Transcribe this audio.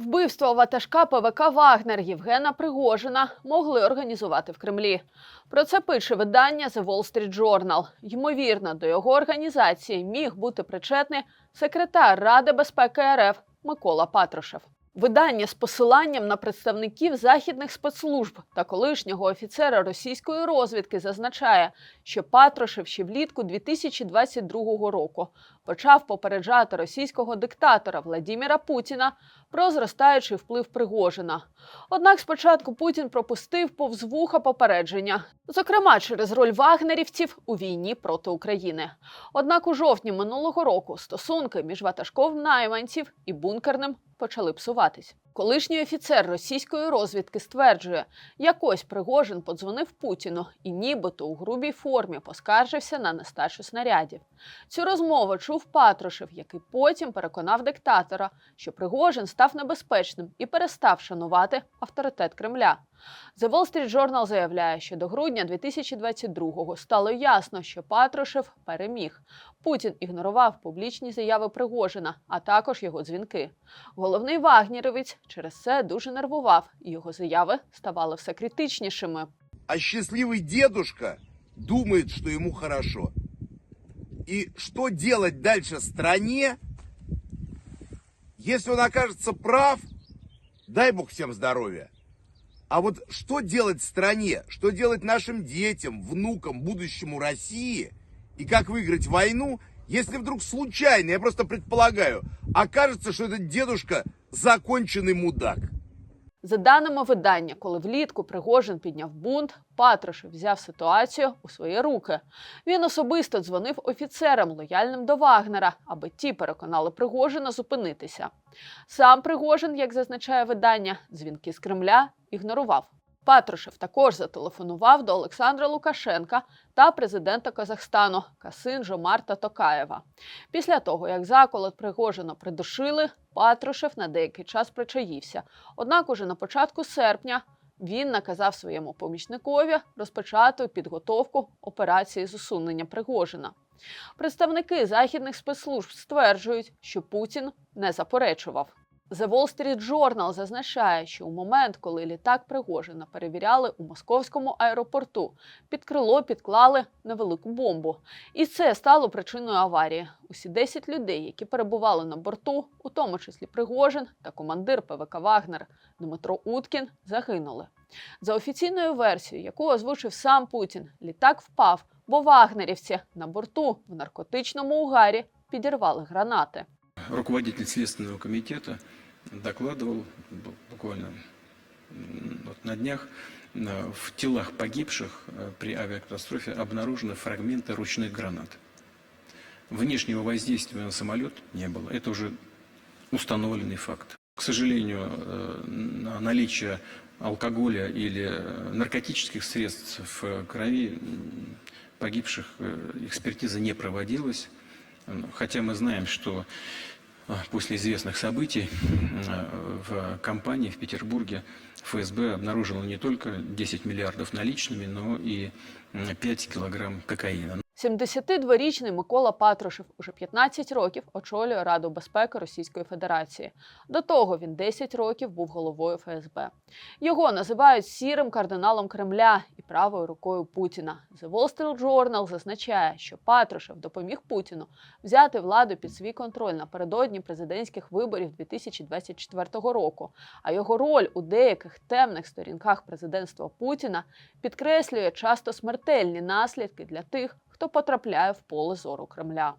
Вбивство ватажка ПВК Вагнер Євгена Пригожина могли організувати в Кремлі. Про це пише видання The Wall Street Journal. Ймовірно, до його організації міг бути причетний секретар Ради безпеки РФ Микола Патрушев. Видання з посиланням на представників західних спецслужб та колишнього офіцера російської розвідки зазначає, що Патрушев ще влітку 2022 року почав попереджати російського диктатора Владіміра Путіна про зростаючий вплив Пригожина. Однак спочатку Путін пропустив повз вуха попередження, зокрема через роль вагнерівців у війні проти України. Однак у жовтні минулого року стосунки між ватажком найманців і бункерним почали псуватись. Колишній офіцер російської розвідки стверджує, якось Пригожин подзвонив Путіну і нібито у грубій формі поскаржився на нестачу снарядів. Цю розмову чув Патрушев, який потім переконав диктатора, що Пригожин став небезпечним і перестав шанувати авторитет Кремля. The Wall Street Journal заявляє, що до грудня 2022-го стало ясно, що Патрушев переміг. Путін ігнорував публічні заяви Пригожина, а також його дзвінки. Головний вагнєровець через це дуже нервував, і його заяви ставали все критичнішими. А счастливый дедушка думает, что ему хорошо. И что делать дальше стране, если он окажется прав, дай бог всем здоровья. А вот что делать стране, что делать нашим детям, внукам, будущему России, и как выиграть войну, если вдруг случайно, я просто предполагаю, окажется, что этот дедушка законченный мудак. За даними видання, коли влітку Пригожин підняв бунт, Патрушев взяв ситуацію у свої руки. Він особисто дзвонив офіцерам, лояльним до Вагнера, аби ті переконали Пригожина зупинитися. Сам Пригожин, як зазначає видання, дзвінки з Кремля ігнорував. Патрушев також зателефонував до Олександра Лукашенка та президента Казахстану Касин Жомарта Токаєва. Після того, як заколот Пригожина придушили, Патрушев на деякий час причаївся. Однак уже на початку серпня він наказав своєму помічникові розпочати підготовку операції з усунення Пригожина. Представники західних спецслужб стверджують, що Путін не заперечував. The Wall Street Journal зазначає, що у момент, коли літак Пригожина перевіряли у московському аеропорту, під крило підклали невелику бомбу. І це стало причиною аварії. Усі 10 людей, які перебували на борту, у тому числі Пригожин та командир ПВК Вагнер Дмитро Уткін, загинули. За офіційною версією, яку озвучив сам Путін, літак впав, бо вагнерівці на борту в наркотичному угарі підірвали гранати. Руководитель Следственного комитета докладывал бу- буквально вот на днях э, в телах погибших э, при авиакатастрофе обнаружены фрагменты ручных гранат. Внешнего воздействия на самолет не было. Это уже установленный факт. К сожалению, э, на наличие алкоголя или наркотических средств в крови погибших экспертиза не проводилась. Хотя мы знаем, что а, после известных событий э, в компании в Петербурге ФСБ обнаружило не только 10 миллиардов наличными, но и м, 5 килограмм кокаина. 72-річний Микола Патрушев уже 15 років очолює Раду безпеки Російської Федерації. До того він 10 років був головою ФСБ. Його називають сірим кардиналом Кремля і правою рукою Путіна. The Wall Street Journal зазначає, що Патрушев допоміг Путіну взяти владу під свій контроль напередодні президентських виборів 2024 року. А його роль у деяких темних сторінках президентства Путіна підкреслює часто смертельні наслідки для тих, хто потрапляє в поле зору Кремля.